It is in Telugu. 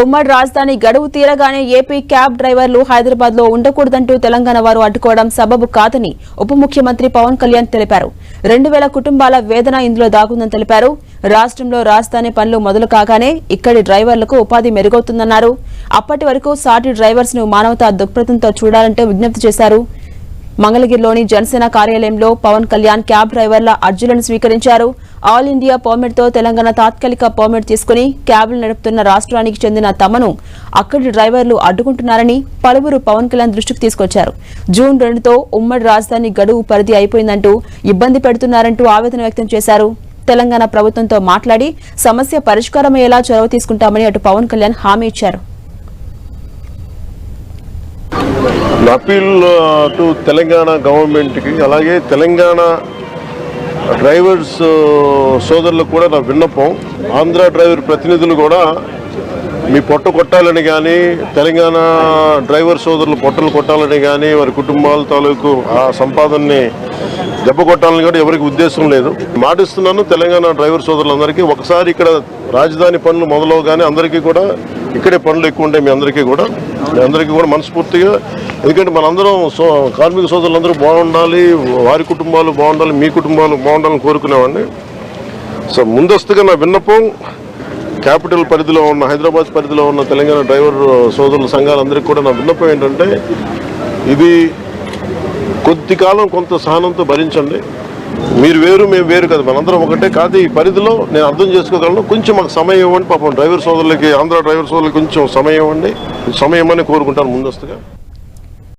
ఉమ్మడి రాజధాని గడువు తీరగానే ఏపీ క్యాబ్ డ్రైవర్లు హైదరాబాద్లో ఉండకూడదంటూ తెలంగాణ వారు అడ్డుకోవడం సబబు కాదని ఉప ముఖ్యమంత్రి పవన్ కళ్యాణ్ తెలిపారు. రెండు వేల కుటుంబాల వేదన ఇందులో దాగుందని తెలిపారు. రాష్ట్రంలో రాజధాని పనులు మొదలు కాగానే ఇక్కడి డ్రైవర్లకు ఉపాధి మెరుగవుతుందన్నారు. అప్పటి వరకు సాటి డ్రైవర్స్ను మానవతా దృక్పథంతో చూడాలంటూ విజ్ఞప్తి చేశారు. మంగళగిరిలోని జనసేన కార్యాలయంలో పవన్ కళ్యాణ్ క్యాబ్ డ్రైవర్ల అర్జీలను స్వీకరించారు. ఆల్ ఇండియా పర్మిట్తో తెలంగాణ తాత్కాలిక పర్మిట్ తీసుకుని క్యాబ్లు నడుపుతున్న రాష్ట్రానికి చెందిన తమను అక్కడి డ్రైవర్లు అడ్డుకుంటున్నారని పలువురు పవన్ కళ్యాణ్ దృష్టికి తీసుకొచ్చారు. జూన్ రెండుతో ఉమ్మడి రాజధాని గడువు పరిధి అయిపోయిందంటూ ఇబ్బంది పెడుతున్నారంటూ ఆవేదన వ్యక్తం చేశారు. తెలంగాణ ప్రభుత్వంతో మాట్లాడి సమస్య పరిష్కారమయ్యేలా చొరవ తీసుకుంటామని అటు పవన్ కళ్యాణ్ హామీ ఇచ్చారు. అపీల్ టు తెలంగాణ గవర్నమెంట్కి అలాగే తెలంగాణ డ్రైవర్స్ సోదరులకు కూడా నా విన్నపం. ఆంధ్ర డ్రైవర్ ప్రతినిధులు కూడా మీ పొట్ట కొట్టాలని కానీ తెలంగాణ డ్రైవర్ సోదరులు పొట్టలు కొట్టాలని కానీ వారి కుటుంబాల తాలూకు ఆ సంపాదనని దెబ్బ కొట్టాలని కూడా ఎవరికి ఉద్దేశం లేదు. మాటిస్తున్నాను తెలంగాణ డ్రైవర్ సోదరులందరికీ. ఒకసారి ఇక్కడ రాజధాని పనులు మొదలవగానే అందరికీ కూడా ఇక్కడే పనులు ఎక్కువ ఉంటాయి మీ అందరికీ కూడా. మీ అందరికీ కూడా మనస్ఫూర్తిగా. ఎందుకంటే మనందరం సో కార్మిక సోదరులందరూ బాగుండాలి వారి కుటుంబాలు బాగుండాలి మీ కుటుంబాలు బాగుండాలని కోరుకునేవాడిని. సో ముందస్తుగా నా విన్నపం క్యాపిటల్ పరిధిలో ఉన్న హైదరాబాద్ పరిధిలో ఉన్న తెలంగాణ డ్రైవర్ సోదరుల సంఘాలందరికీ కూడా నా విన్నపం ఏంటంటే ఇది కొద్ది కాలం కొంత సహనంతో భరించండి. మీరు వేరు మేము వేరు కదా. మనందరం ఒకటే. కాదు ఈ పరిధిలో నేను అర్థం చేసుకోగలను. కొంచెం మాకు సమయం ఇవ్వండి. పాపం డ్రైవర్ సోదరులకి ఆంధ్ర డ్రైవర్ సోదరులకి కొంచెం సమయం ఇవ్వండి. సమయం అని కోరుకుంటాను ముందస్తుగా.